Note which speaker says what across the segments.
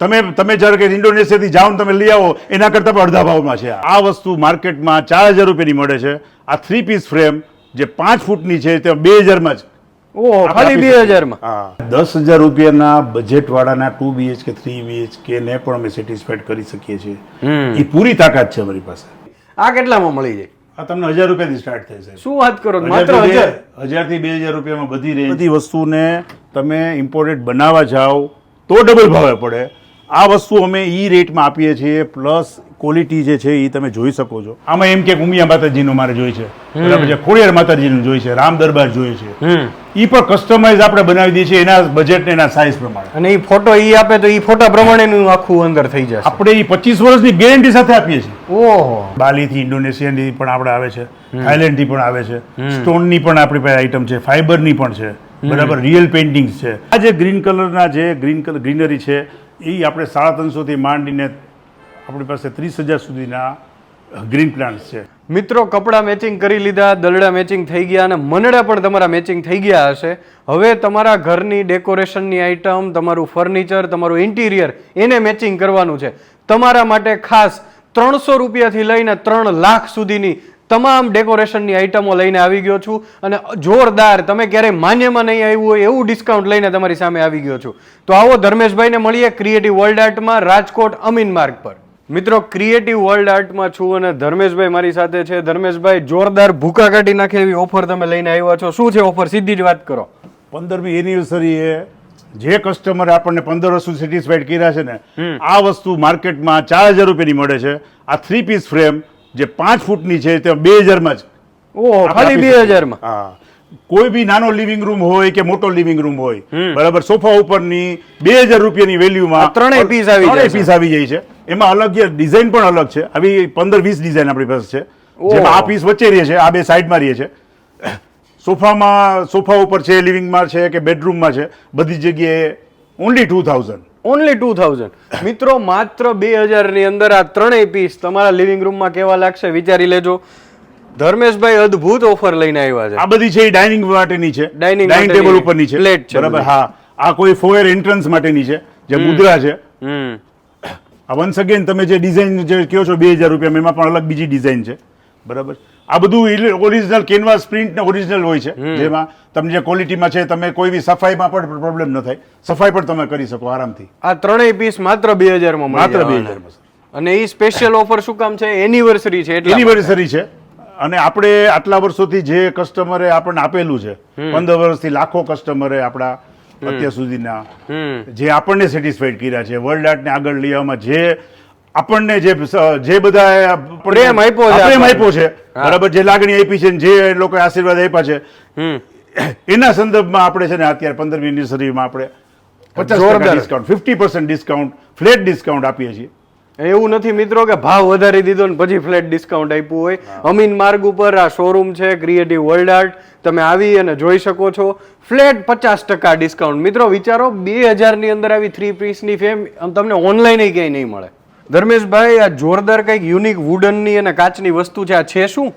Speaker 1: તમે તમે જ્યારે કે ઇન્ડોનેશિયાથી જાઓ તમે લઈ આવો એના કરતાં પણ અડધા ભાવમાં છે આ. વસ્તુ માર્કેટમાં ચાર હજાર રૂપિયાની મળે છે. આ થ્રી પીસ ફ્રેમ જે પાંચ ફૂટની છે તે બે હજારમાં જ.
Speaker 2: ઓ ખાલી બે હજારમાં?
Speaker 1: હા. દસ હજાર રૂપિયાના બજેટવાળાના ટુ બીએચકે થ્રી બીએચકે ને પણ અમે સેટિસ્ફાઈડ કરી શકીએ છીએ. એ પૂરી તાકાત છે અમારી પાસે.
Speaker 2: આ કેટલામાં મળી જાય
Speaker 1: આ તમને હજાર રૂપિયાથી સ્ટાર્ટ થાય છે
Speaker 2: શું વાત કરો? માત્ર હજાર?
Speaker 1: હજારથી બે હજાર રૂપિયામાં બધી રહે બધી વસ્તુને તમે ઇમ્પોર્ટેડ બનાવવા જાઓ તો ડબલ ભાવે પડે. આ વસ્તુ અમે ઈ રેટમાં આપીએ છીએ પ્લસ ક્વોલિટી જે છે એ તમે જોઈ શકો છો. આમાં એમ કે ઉમિયા માતાજીનું મારે જોઈ છે. બરાબર છે? ખોડિયાર માતાજીનું જોઈ છે રામ દરબાર જોઈએ છે. એ પણ કસ્ટમાઇઝ આપણે બનાવી દઈએ છીએ એના બજેટ ને એના સાઇઝ પ્રમાણે.
Speaker 2: અને એ ફોટો એ આપે તો એ ફોટા પ્રમાણેનું આખું અંદર થઈ જશે.
Speaker 1: આપણે ઈ પચીસ વર્ષની ગેરંટી સાથે આપીએ છીએ.
Speaker 2: ઓહો.
Speaker 1: બાલીથી ઇન્ડોનેશિયાની પણ આપણે આવે છે થાઈલેન્ડથી પણ આવે છે સ્ટોનની પણ આપણી પાસે આઈટમ છે ફાઈબરની પણ છે. બરાબર? રિયલ પેઇન્ટિંગ્સ છે. આ જે ગ્રીન કલરના જે ગ્રીન કલર ગ્રીનરી છે એ આપણે સાડા ત્રણસોથી માંડીને આપણી પાસે ત્રીસ હજાર સુધીના ગ્રીન પ્લાન્ટ્સ છે.
Speaker 2: મિત્રો, કપડાં મેચિંગ કરી લીધા દલડા મેચિંગ થઈ ગયા અને મનડા પણ તમારા મેચિંગ થઈ ગયા હશે. હવે તમારા ઘરની ડેકોરેશનની આઇટમ તમારું ફર્નિચર તમારું ઇન્ટિરિયર એને મેચિંગ કરવાનું છે. તમારા માટે ખાસ ત્રણસો રૂપિયાથી લઈને ત્રણ લાખ સુધીની તમામ ડેકોરેશનની આઇટમો લઈને આવી ગયો છું. અને જોરદાર તમે ક્યારેય માન્યમાં નહીં આવ્યું હોય એવું ડિસ્કાઉન્ટ લઈને તમારી સામે આવી ગયો છું. તો આવો ધર્મેશભાઈને મળીએ ક્રિએટિવ વર્લ્ડ આર્ટમાં રાજકોટ અમીન માર્ગ પર. મિત્રો ક્રિએટિવ વર્લ્ડ આર્ટમાં છું અને ધર્મેશભાઈ મારી સાથે છે. ધર્મેશભાઈ જોરદાર ભૂકા કાઢી નાખે એવી ઓફર તમે લઈને આવ્યા છો. શું છે ઓફર સીધી જ વાત કરો.
Speaker 1: પંદરમી એનિવર્સરીએ જે કસ્ટમરે આપણને પંદર વર્ષ સુધી સેટિસ્ફાઈડ કર્યા છે ને આ વસ્તુ માર્કેટમાં ચાર હજાર રૂપિયાની મળે છે. આ થ્રી પીસ ફ્રેમ જે પાંચ ફૂટની છે તે બે હજારમાં જ
Speaker 2: ખાલી બે હજારમાં?
Speaker 1: હા. કોઈ બી નાનો લિવિંગ રૂમ હોય કે મોટો લિવિંગ રૂમ હોય બરાબર સોફા ઉપરની બે હજાર રૂપિયાની વેલ્યુમાં
Speaker 2: ત્રણેય પીસ આવી જાય
Speaker 1: ત્રણેય
Speaker 2: છે.
Speaker 1: આવી જાય છે. એમાં અલગ ડિઝાઇન પણ અલગ છે. આવી પંદર વીસ ડિઝાઇન આપણી પાસે છે. જેમાં આ પીસ વચ્ચે રહે છે આ બે સાઈડમાં રહે છે. સોફામાં સોફા ઉપર છે લિવિંગમાં છે કે બેડરૂમમાં છે બધી જગ્યાએ only two thousand
Speaker 2: only two thousand મિત્રો માત્ર બે હજારની અંદર આ ત્રણેય પીસ તમારા લિવિંગ રૂમમાં કેવા લાગશે વિચારી લેજો. ધર્મેશભાઈ અદ્ભુત ઓફર લઈને આવ્યા છે.
Speaker 1: આ બધી છે ડાઇનિંગ માટેની છે. ડાઇનિંગ
Speaker 2: માટેની
Speaker 1: ટેબલ ઉપરની છે.
Speaker 2: પ્લેટ છે.
Speaker 1: બરાબર હા. આ કોઈ ફોયર એન્ટ્રન્સ માટેની છે જે મુદ્રા છે.
Speaker 2: હમ.
Speaker 1: આ વન્સ અગેન તમે જે ડિઝાઇન જે કહો છો બે હજાર રૂપિયા એમાં પણ અલગ બીજી ડિઝાઇન છે. બરાબર? આ બધું ઓરિજિનલ કેનવાસ પ્રિન્ટ ને ઓરિજિનલ હોય છે. જેમાં તમને જે ક્વોલિટીમાં છે તમે કોઈ બી સફાઈમાં પણ પ્રોબ્લેમ ન થાય. સફાઈ પણ તમે કરી શકો આરામથી.
Speaker 2: આ ત્રણેય પીસ માત્ર બે હજારમાં
Speaker 1: માત્ર બે હજારમાં
Speaker 2: અને એ સ્પેશિયલ ઓફર શું કામ છે? એનિવર્સરી છે એટલે
Speaker 1: એનિવર્સરી છે. અને આપણે આટલા વર્ષોથી જે કસ્ટમરે આપણને આપેલું છે પંદર વર્ષથી લાખો કસ્ટમરે આપણા અત્યાર સુધીના જે આપણને સેટિસ્ફાઈડ કર્યા છે. વર્લ્ડ આર્ટને આગળ લેવામાં જે આપણને જે જે બધા
Speaker 2: પ્રેમ આપ્યો છે
Speaker 1: પ્રેમ આપ્યો છે. બરાબર જે લાગણી આપી છે જે લોકો આશીર્વાદ આપ્યા છે.
Speaker 2: હમ.
Speaker 1: એના સંદર્ભમાં આપણે છે ને અત્યારે પંદરમી એનિવર્સરીમાં આપણે પચાસ
Speaker 2: જોરદાર.
Speaker 1: Discount fifty percent discount flat discount આપીએ છીએ.
Speaker 2: એવું નથી મિત્રો કે ભાવ વધારી દીધો ને પછી ફ્લેટ ડિસ્કાઉન્ટ આપ્યું હોય. અમીન માર્ગ ઉપર આ શોરૂમ છે ક્રિએટિવ વર્લ્ડ આર્ટ તમે આવી અને જોઈ શકો છો. ફ્લેટ પચાસ ટકા ડિસ્કાઉન્ટ મિત્રો વિચારો બે હજારની અંદર આવી થ્રી પીસની ફેમ તમને ઓનલાઈન ક્યાંય નહીં મળે. ધર્મેશભાઈ આ જોરદાર કંઈક યુનિક વુડનની અને કાચની વસ્તુ છે. આ છે શું?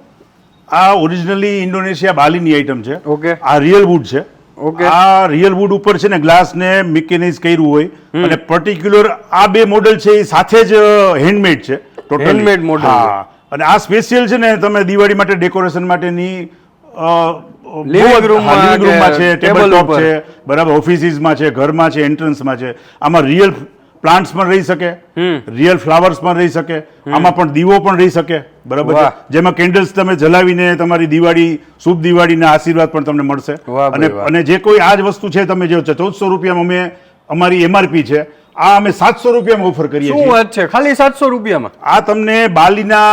Speaker 1: આ ઓરિજિનલી ઇન્ડોનેશિયા બાલીની આઈટમ છે.
Speaker 2: ઓકે.
Speaker 1: આ રિયલ વુડ છે.
Speaker 2: ઓકે.
Speaker 1: આ રિયલ વુડ ઉપર છે ને ગ્લાસ ને મિકેનાઇઝ કર્યું હોય. અને પર્ટિક્યુલર આ બે મોડેલ છે એ સાથે જ હેન્ડમેડ છે totally.
Speaker 2: હેન્ડમેડ મોડલ
Speaker 1: હા. અને આ સ્પેશિયલ છે ને તમે દિવાળી માટે ડેકોરેશન માટેની લિવિંગ
Speaker 2: Living
Speaker 1: બહુ જ-
Speaker 2: room માં
Speaker 1: હા, living room માં
Speaker 2: કે
Speaker 1: છે ટેબલ ટોપ છે બરાબર ઓફિસીસમાં છે ઘરમાં છે એન્ટ્રન્સમાં છે. આમાં રિયલ પ્લાન્ટ્સ પણ રહી શકે રિયલ ફ્લાવર્સ પણ રહી શકે આમાં પણ દીવો પણ રહી શકે બરાબર જેમાં કેન્ડલ્સ તમે જલાવીને તમારી દિવાળી શુભ દિવાળીના આશીર્વાદ પણ તમને મળશે. અને અને જે કોઈ આ જ વસ્તુ છે તમે જે ચૌદસો રૂપિયામાં અમે અમારી એમઆરપી છે આ અમે સાતસો રૂપિયામાં ઓફર કરીએ
Speaker 2: શું
Speaker 1: છીએ.
Speaker 2: વાત છે? ખાલી સાતસો રૂપિયામાં?
Speaker 1: આ તમને બાલીના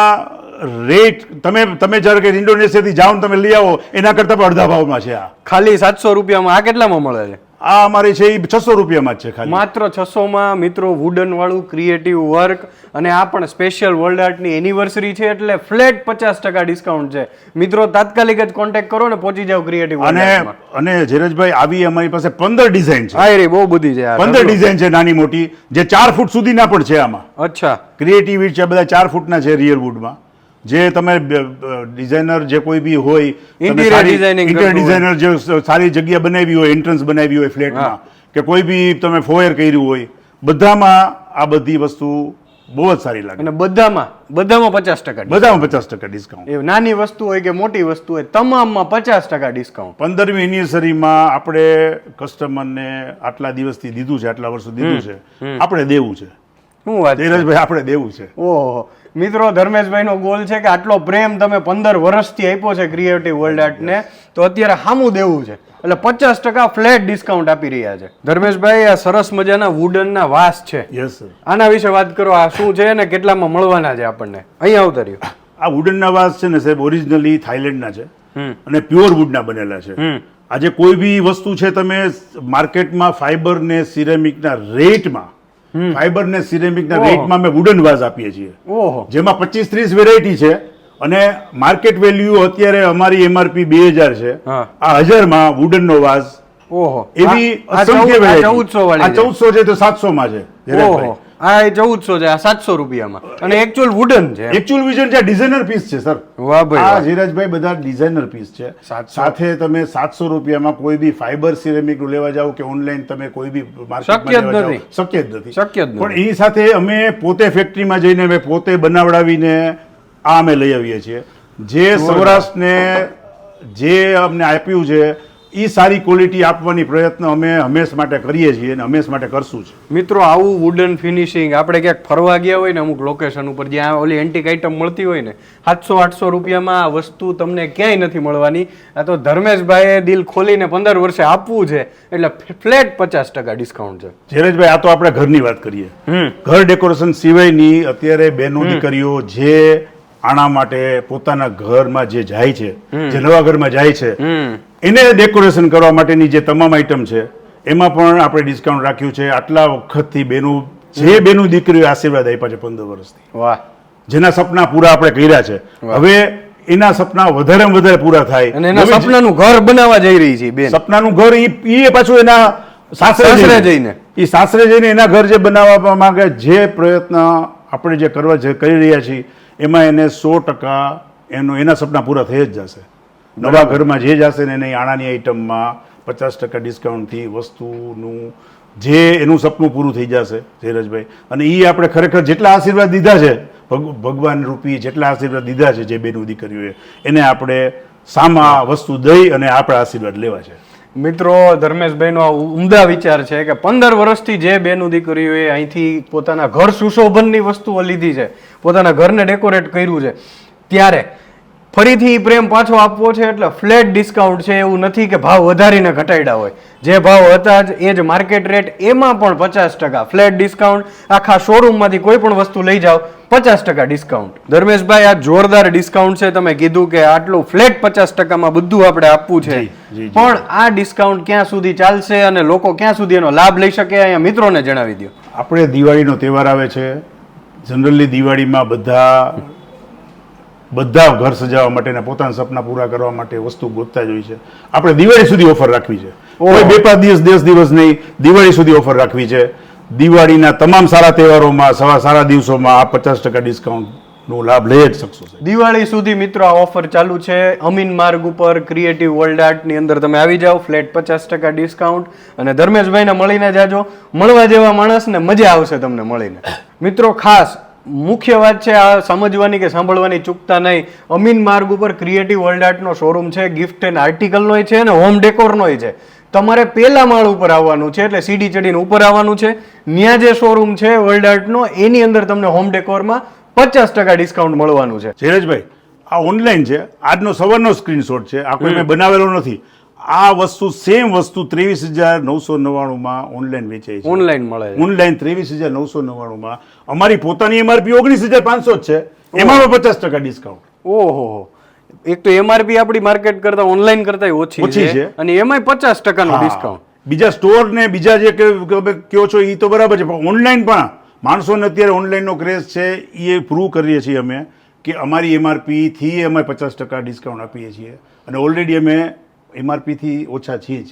Speaker 1: રેટ તમે તમે જ્યારે કે ઇન્ડોનેશિયાથી જાઓ તમે લઈ આવો એના કરતાં પણ અડધા ભાવમાં છે આ.
Speaker 2: ખાલી સાતસો રૂપિયામાં આ કેટલામાં મળે છે?
Speaker 1: આ અમારે છે એ છસો રૂપિયામાં જ છે ખાલી.
Speaker 2: માત્ર છસો માં મિત્રો વુડન વાળું ક્રિએટિવ વર્ક અને આ પણ સ્પેશિયલ વર્લ્ડ આર્ટની એનિવર્સરી છે એટલે ફ્લેટ પચાસ ટકા ડિસ્કાઉન્ટ છે. મિત્રો તાત્કાલિક જ કોન્ટેક્ટ કરો ને પહોંચી જાઓ ક્રિએટિવ
Speaker 1: અને અને ધીરજભાઈ આવી અમારી પાસે પંદર ડિઝાઇન છે.
Speaker 2: હા રે બહુ બધી છે
Speaker 1: પંદર ડિઝાઇન છે નાની મોટી જે ચાર ફૂટ સુધીના પણ છે આમાં.
Speaker 2: અચ્છા.
Speaker 1: ક્રિએટિવિટી છે બધા ચાર ફૂટના છે રિયલ વુડમાં જે તમે ડિઝાઇનર જે કોઈ બી હોય designer જે સારી જગ્યા બનાવી હોય એન્ટ્રન્સ બનાવી હોય ફ્લેટમાં કે કોઈ બી તમે ફોયર કર્યું હોય બધામાં આ બધી વસ્તુ બહુ જ સારી લાગે.
Speaker 2: અને બધામાં બધામાં પચાસ ટકા
Speaker 1: બધામાં પચાસ ટકા ડિસ્કાઉન્ટ
Speaker 2: એ નાની વસ્તુ હોય કે મોટી વસ્તુ હોય તમામમાં પચાસ ટકા ડિસ્કાઉન્ટ
Speaker 1: પંદરમી એનિવર્સરીમાં આપણે કસ્ટમરને આટલા દિવસથી દીધું છે આટલા વર્ષો દીધું છે આપણે દેવું છે.
Speaker 2: શું વાત
Speaker 1: ધીરજભાઈ આપણે દેવું છે.
Speaker 2: ઓહો. મિત્રો ધર્મેશભાઈનો ગોલ છે કે આટલો પ્રેમ તમે પંદર વર્ષથી આપ્યો છે ક્રિએટિવ વર્લ્ડ આર્ટને તો અત્યારે સામું દેવું છે. એટલે પચાસ ટકા ફ્લેટ ડિસ્કાઉન્ટ આપી રહ્યા છે. ધર્મેશભાઈ આ સરસ મજાના વુડનના વાસ છે.
Speaker 1: યસ
Speaker 2: આના વિશે વાત કરો આ શું છે અને કેટલામાં મળવાના છે આપણને? અહીંયા ઉતર્યું
Speaker 1: આ વુડનના વાસ છે ને સાહેબ ઓરિજિનલી થાઈલેન્ડના છે. અને પ્યોર વુડના બનેલા છે. આજે કોઈ બી વસ્તુ છે તમે માર્કેટમાં ફાઈબર ને સિરેમિકના રેટમાં ફાઈબર ને સિરેમિક
Speaker 2: ના
Speaker 1: રેટમાં અમે વુડન વાઝ આપીએ છીએ. જેમાં પચીસ ત્રીસ વેરાયટી છે અને માર્કેટ વેલ્યુ અત્યારે અમારી એમઆરપી બે હજાર છે. આ હજારમાં વુડનનો વાઝ.
Speaker 2: ઓહો.
Speaker 1: એવી અસંખ્ય
Speaker 2: ચૌદ- ચૌદસો છે.
Speaker 1: તો સાતસો માં છે
Speaker 2: આ એ ચૌદસો છે આ સાતસો રૂપિયામાં. અને એકચ્યુઅલ વુડન છે.
Speaker 1: એકચ્યુઅલ વિઝન છે ડિઝાઇનર પીસ છે સર
Speaker 2: વાહ ભાઈ
Speaker 1: આ ધીરજભાઈ બધા ડિઝાઇનર પીસ છે. સાથે તમે સાતસો રૂપિયામાં કોઈ બી ફાઈબર સિરેમિકનું લેવા જાઓ કે ઓનલાઈન તમે કોઈ બી માર્કેટમાં લેવા
Speaker 2: નથી.
Speaker 1: શક્ય જ નથી.
Speaker 2: શક્ય જ નથી.
Speaker 1: પણ એ સાથે અમે પોતે ફેક્ટરીમાં જઈને અમે પોતે બનાવડાવીને આ અમે લઈ આવીએ છીએ. જે સૌરાષ્ટ્રને જે અમને આપ્યું છે એ સારી ક્વોલિટી આપવાની પ્રયત્ન અમે હંમેશ માટે કરીએ છીએ અને હંમેશ માટે કરશું જ.
Speaker 2: મિત્રો આવું વુડન ફિનિશિંગ આપણે ક્યાંક ફરવા ગયા હોય ને અમુક લોકેશન ઉપર જ્યાં ઓલી એન્ટિક આઇટમ મળતી હોય ને સાતસો આઠસો રૂપિયામાં આ વસ્તુ તમને ક્યાંય નથી મળવાની. આ તો ધર્મેશભાઈએ દિલ ખોલીને પંદર વર્ષે આપવું છે એટલે ફ્લેટ પચાસ ટકા ડિસ્કાઉન્ટ છે.
Speaker 1: ધીરજભાઈ આ તો આપણે ઘરની વાત કરીએ. ઘર ડેકોરેશન સિવાયની અત્યારે બહેનો દીકરીઓ જે આણા માટે પોતાના ઘરમાં જે જાય છે જે નવા ઘરમાં જાય છે એને ડેકોરેશન કરવા માટેની જે તમામ આઈટમ છે એમાં પણ આપણે ડિસ્કાઉન્ટ રાખ્યું છે. આટલા વખતથી બેનું જે બેનું દીકરીઓ આશીર્વાદ આપ્યા છે પંદર વર્ષથી.
Speaker 2: વાહ.
Speaker 1: જેના સપના પૂરા આપણે કર્યા છે. હવે એના સપના વધારે વધારે પૂરા થાય.
Speaker 2: અને એના સપનાનું ઘર બનાવવા જઈ રહી છે બેન.
Speaker 1: સપનાનું ઘર ઈ પાછું એના સાસરે જઈને. એ સાસરે જઈને એના ઘર જે બનાવવા માંગે જે પ્રયત્ન આપણે જે કરવા જે કરી રહ્યા છીએ એમાં એને સો ટકા એનો એના સપના પૂરા થઈ જ જશે. નવા ઘરમાં જે જશે ને એની આણાની આઈટમમાં પચાસ ટકા ડિસ્કાઉન્ટથી વસ્તુનું જે એનું સપનું પૂરું થઈ જશે ધીરજભાઈ. અને એ આપણે ખરેખર જેટલા આશીર્વાદ દીધા છે ભગ- ભગવાન રૂપી જેટલા આશીર્વાદ દીધા છે જે બેનું દીકરીઓએ એને આપણે સામા વસ્તુ દઈ અને આપણા આશીર્વાદ લેવા છે.
Speaker 2: મિત્રો ધર્મેશભાઈનો આ ઉમદા વિચાર છે કે પંદર વર્ષથી જે બેનું દીકરીઓએ અહીંથી પોતાના ઘર સુશોભનની વસ્તુઓ લીધી છે પોતાના ઘરને ડેકોરેટ કર્યું છે ત્યારે ફરીથી પ્રેમ પાછો આપવો છે એટલે ફ્લેટ ડિસ્કાઉન્ટ છે એવું નથી કે ભાવ વધારીને ઘટાડ્યા હોય. જે ભાવ હતા જ એ જ માર્કેટ રેટ એમાં પણ પચાસ ટકા ફ્લેટ ડિસ્કાઉન્ટ. આખા શોરૂમમાંથી કોઈ પણ વસ્તુ લઈ જાઓ પચાસ ટકા ડિસ્કાઉન્ટ. ધર્મેશભાઈ આ જોરદાર ડિસ્કાઉન્ટ છે. તમે કીધું કે આટલું ફ્લેટ પચાસ ટકામાં બધું આપણે આપવું છે. પણ આ ડિસ્કાઉન્ટ ક્યાં સુધી ચાલશે અને લોકો ક્યાં સુધી એનો લાભ લઈ શકે અહીંયા મિત્રોને જણાવી દો
Speaker 1: આપણે દિવાળીનો તહેવાર આવે છે. જનરલી દિવાળીમાં બધા બધા ઘર સજાવવા માટેના પોતાના સપના પૂરા કરવા માટે વસ્તુ ગોતતા જ હોય છે. આપણે દિવાળી સુધી ઓફર રાખવી છે. કોઈ બે પાંચ દિવસ દસ દિવસ નહીં દિવાળી સુધી ઓફર રાખવી છે. દિવાળીના તમામ સારા તહેવારોમાં સવા સારા દિવસોમાં આ પચાસ ટકા ડિસ્કાઉન્ટનો લાભ લઈ જ શકશો
Speaker 2: દિવાળી સુધી મિત્રો આ ઓફર ચાલુ છે. અમીન માર્ગ ઉપર ક્રિએટિવ વર્લ્ડ આર્ટની અંદર તમે આવી જાઓ ફ્લેટ પચાસ ટકા ડિસ્કાઉન્ટ. અને ધર્મેશભાઈને મળીને જાજો. મળવા જેવા માણસને મજા આવશે તમને મળીને. મિત્રો ખાસ મુખ્ય વાત છે આ સમજવાની કે સાંભળવાની ચૂકતા નહીં. અમીન માર્ગ ઉપર ક્રિએટિવ વર્લ્ડ આર્ટનો શોરૂમ છે ગિફ્ટ એન્ડ આર્ટિકલનોય છે અને હોમ ડેકોરનોય છે. તમારે પહેલા માળ ઉપર આવવાનું છે એટલે સીડી ચડીને ઉપર આવવાનું છે. ત્યાં જે શોરૂમ છે વર્લ્ડ આર્ટનો એની અંદર તમને હોમ ડેકોરમાં પચાસ ટકા ડિસ્કાઉન્ટ મળવાનું છે.
Speaker 1: ધીરજભાઈ આ ઓનલાઈન છે. આજનો સવારનો સ્ક્રીનશોટ છે. આ કોઈ મેં બનાવેલો નથી. આ વસ્તુ સેમ વસ્તુ ત્રેવીસ હજાર નવસો નવ્વાણુંમાં ઓનલાઈન વેચાય છે.
Speaker 2: ઓનલાઈન મળે
Speaker 1: ઓનલાઈન ત્રેવીસ હજાર નવસો નવ્વાણુંમાં. અમારી પોતાની એમઆરપી ઓગણીસ હજાર પાંચસો જ છે. એમાં પચાસ ટકા ડિસ્કાઉન્ટ
Speaker 2: ઓહો એક તો એમઆરપી આપણી માર્કેટ કરતા ઓનલાઈન કરતા ઓછી
Speaker 1: ઓછી
Speaker 2: છે. અને એમાંય પચાસ ટકાનું ડિસ્કાઉન્ટ
Speaker 1: બીજા સ્ટોર ને બીજા જે કયો છો એ તો બરાબર છે પણ ઓનલાઈન પણ માણસોને અત્યારે ઓનલાઈનનો ક્રેઝ છે એ પ્રૂવ કરીએ છીએ અમે કે અમારી એમઆરપીથી અમે પચાસ ટકા ડિસ્કાઉન્ટ આપીએ છીએ. અને ઓલરેડી અમે એમઆરપી થી ઓછા છીએ જ.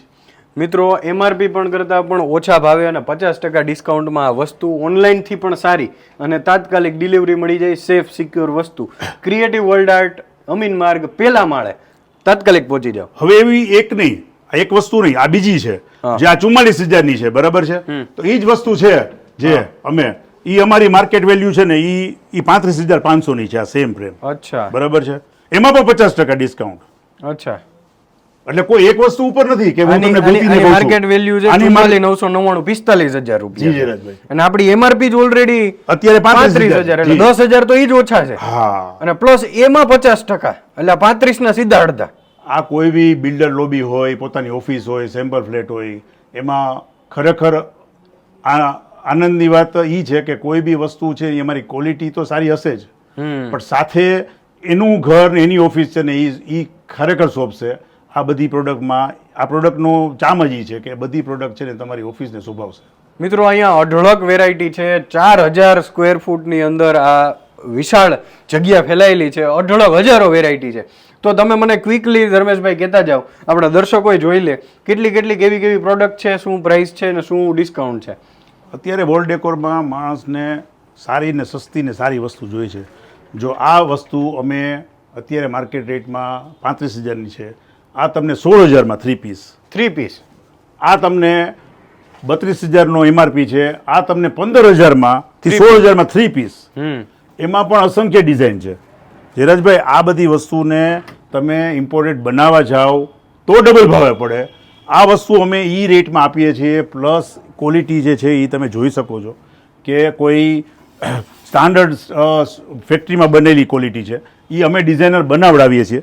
Speaker 2: મિત્રો એમઆરપી પણ કરતાં પણ ઓછા ભાવે અને પચાસ ટકા ડિસ્કાઉન્ટમાં આ વસ્તુ ઓનલાઈનથી પણ સારી અને તાત્કાલિક ડિલિવરી મળી જાય સેફ સિક્યોર વસ્તુ. Creative world art Amin Marg પેલા માળે. તાત્કાલિક પહોંચી જાઓ.
Speaker 1: હવે એવી એક નહીં આ એક વસ્તુ નહીં આ બીજી છે. જે આ ચુમ્માલીસ હજારની છે બરાબર છે? તો એ જ વસ્તુ છે જે અમે એ અમારી માર્કેટ વેલ્યુ છે ને એ પાંત્રીસ હજાર પાંચસો ની છે આ સેમ ફ્રેમ
Speaker 2: અચ્છા.
Speaker 1: બરાબર છે? એમાં પણ પચાસ ટકા ડિસ્કાઉન્ટ.
Speaker 2: અચ્છા.
Speaker 1: એટલે કોઈ એક વસ્તુ ઉપર નથી કે હું તમને ગોતીને કહું.
Speaker 2: માર્કેટ વેલ્યુ છે
Speaker 1: આની mar-
Speaker 2: ચુમ્માલીસ નવસો નવ્વાણું પિસ્તાલીસ
Speaker 1: જી
Speaker 2: રૂપિયા અને આપણી એમઆરપી જ ઓલરેડી
Speaker 1: અત્યારે
Speaker 2: પાંત્રીસ હજાર. એટલે 10000 તો ઈ જ ઓછા છે.
Speaker 1: હા.
Speaker 2: અને પ્લસ એમાં પચાસ ટકા. એટલે પાંત્રીસ ના સીધા અડધા.
Speaker 1: આ કોઈ બી બિલ્ડર લોબી હોય પોતાની ઓફિસ હોય સેમ્પલ ફ્લેટ હોય એમાં ખરેખર આ આનંદની વાત ઈ છે કે કોઈ બી વસ્તુ છે એ અમારી ક્વોલિટી તો સારી હશે જ. પણ સાથે એનું ઘર ને એની ઓફિસ છે ને એ એ ખરેખર શોભશે આ બધી પ્રોડક્ટમાં આ પ્રોડક્ટનો ચામ જ છે કે બધી પ્રોડક્ટ છે ને તમારી ઓફિસને શોભાવશે.
Speaker 2: મિત્રો અહીંયા અઢળક વેરાયટી છે. ચાર હજાર સ્ક્વેર ફૂટની અંદર આ વિશાળ જગ્યા ફેલાયેલી છે. અઢળક હજારો વેરાયટી છે. તો તમે મને ક્વિકલી ધર્મેશભાઈ કહેતા જાઓ. આપણા દર્શકોએ જોઈ લે. કેટલી કેટલી કેવી કેવી પ્રોડક્ટ છે શું પ્રાઇસ છે ને શું ડિસ્કાઉન્ટ છે?
Speaker 1: અત્યારે વોલ ડેકોરમાં માણસને સારી ને સસ્તી ને સારી વસ્તુ જોઈએ છે. જો આ વસ્તુ અમે અત્યારે માર્કેટ રેટમાં પાંત્રીસ હજારની છે આ તમને સોળ હજારમાં થ્રી પીસ
Speaker 2: થ્રી પીસ
Speaker 1: આ તમને બત્રીસ હજારનો એમઆરપી છે. આ તમને પંદર હજારમાં થી સોળ હજારમાં થ્રી પીસ એમાં પણ અસંખ્ય ડિઝાઇન છે. ધીરજભાઈ આ બધી વસ્તુને તમે ઇમ્પોર્ટેડ બનાવવા જાઓ તો ડબલ ભાવે પડે. આ વસ્તુ અમે એ રેટમાં આપીએ છીએ પ્લસ ક્વોલિટી જે છે એ તમે જોઈ શકો છો કે કોઈ સ્ટાન્ડર્ડ ફેક્ટરીમાં બનેલી ક્વોલિટી છે. એ અમે ડિઝાઇનર બનાવડાવીએ છીએ.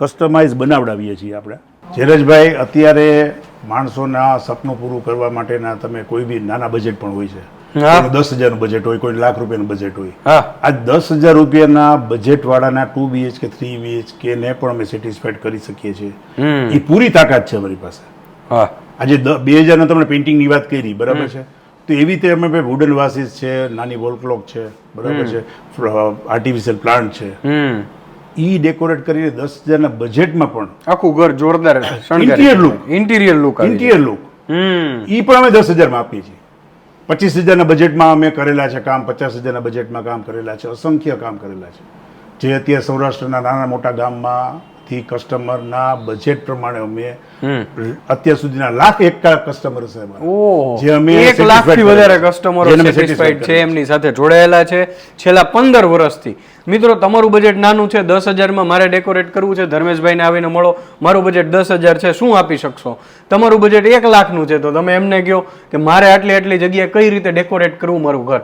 Speaker 1: કસ્ટમાઇઝ બનાવડાવીએ છીએ આપણે. ધીરજભાઈ અત્યારે માણસોના સપનું પૂરું કરવા માટેના તમે કોઈ બી નાના બજેટ પણ હોય છે. દસ હજાર હજારનું બજેટ હોય કોઈ લાખ રૂપિયાનું બજેટ હોય. આ દસ હજાર રૂપિયાના બજેટવાળાના ટુ બીએચકે થ્રી બીએચકે ને પણ અમે સેટિસ્ફાઈડ કરી શકીએ છીએ. એ પૂરી તાકાત છે અમારી પાસે.
Speaker 2: હા.
Speaker 1: આજે બે હજારના તમને પેઇન્ટિંગની વાત કરી બરાબર છે? તો એવી રીતે અમે ભાઈ વુડન વાસીસ છે નાની વોલ ક્લોક છે બરાબર છે આર્ટિફિશિયલ પ્લાન્ટ છે.
Speaker 2: હમ.
Speaker 1: ઈ ડેકોરેટ કરીને દસ હજારના બજેટમાં પણ.
Speaker 2: આખું ઘર જોરદાર
Speaker 1: interior look
Speaker 2: interior look
Speaker 1: interior look ઈ પણ અમે દસ હજારમાં આપીએ છીએ. પચીસ હજારના બજેટમાં અમે કરેલા છે કામ પચાસ હજારના બજેટમાં કામ કરેલા છે અસંખ્ય કામ કરેલા છે. જે અત્યારે સૌરાષ્ટ્રના નાના મોટા ગામમાંથી કસ્ટમરના બજેટ પ્રમાણે અમે અત્યાર સુધીના લાખ એક કસ્ટમર છે જે અમે
Speaker 2: એક લાખથી વધારે. કસ્ટમરો સેટિસ્ફાઈડ છે એમની સાથે જોડાયેલા છે. છેલ્લા પંદર વર્ષથી. મિત્રો તમારું બજેટ નાનું છે દસ હજારમાં મારે ડેકોરેટ કરવું છે. ધર્મેશભાઈને આવીને મળો. મારું બજેટ દસ હજાર છે શું આપી શકશો? તમારું બજેટ એક લાખનું છે. તો તમે એમને કહો કે મારે આટલી આટલી જગ્યાએ કઈ રીતે ડેકોરેટ કરવું મારું ઘર?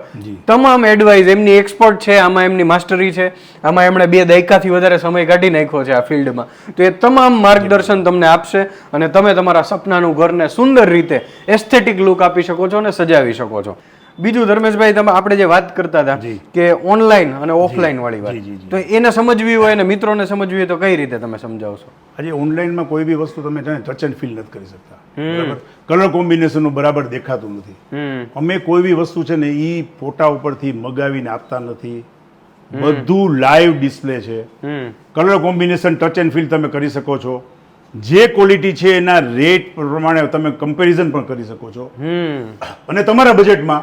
Speaker 2: તમામ એડવાઇસ એમની એક્સપર્ટ છે આમાં એમની માસ્ટરી છે. આમાં એમણે બે દાયકાથી વધારે સમય કાઢી નાખ્યો છે આ ફિલ્ડમાં તો એ તમામ માર્ગદર્શન તમને આપશે અને તમે તમારા સપનાનું ઘરને સુંદર રીતે એસ્થેટિક લુક આપી શકો છો અને સજાવી શકો છો. બીજું ધર્મેશભાઈ તમે આપણે જે વાત કરતા હતા કે ઓનલાઈન અને ઓફલાઈન વાળી વાત. તો એને સમજવી હોય અને મિત્રોને સમજવી હોય તો કઈ રીતે તમે સમજાવશો?
Speaker 1: આજે ઓનલાઈનમાં કોઈ બી વસ્તુ તમે ટચ એન્ડ ફીલ નથી કરી શકતા. બરાબર? કલર કોમ્બિનેશનનું બરાબર દેખાતું નથી. અમે કોઈ બી વસ્તુ છે ને એ ફોટા ઉપરથી મગાવીને આપતા નથી. બધું લાઈવ ડિસ્પ્લે છે. Colour combination touch and feel તમે કરી શકો છો. જે ક્વોલિટી છે એના રેટ પ્રમાણે તમે કમ્પેરિઝન પણ કરી શકો છો. અને તમારા બજેટમાં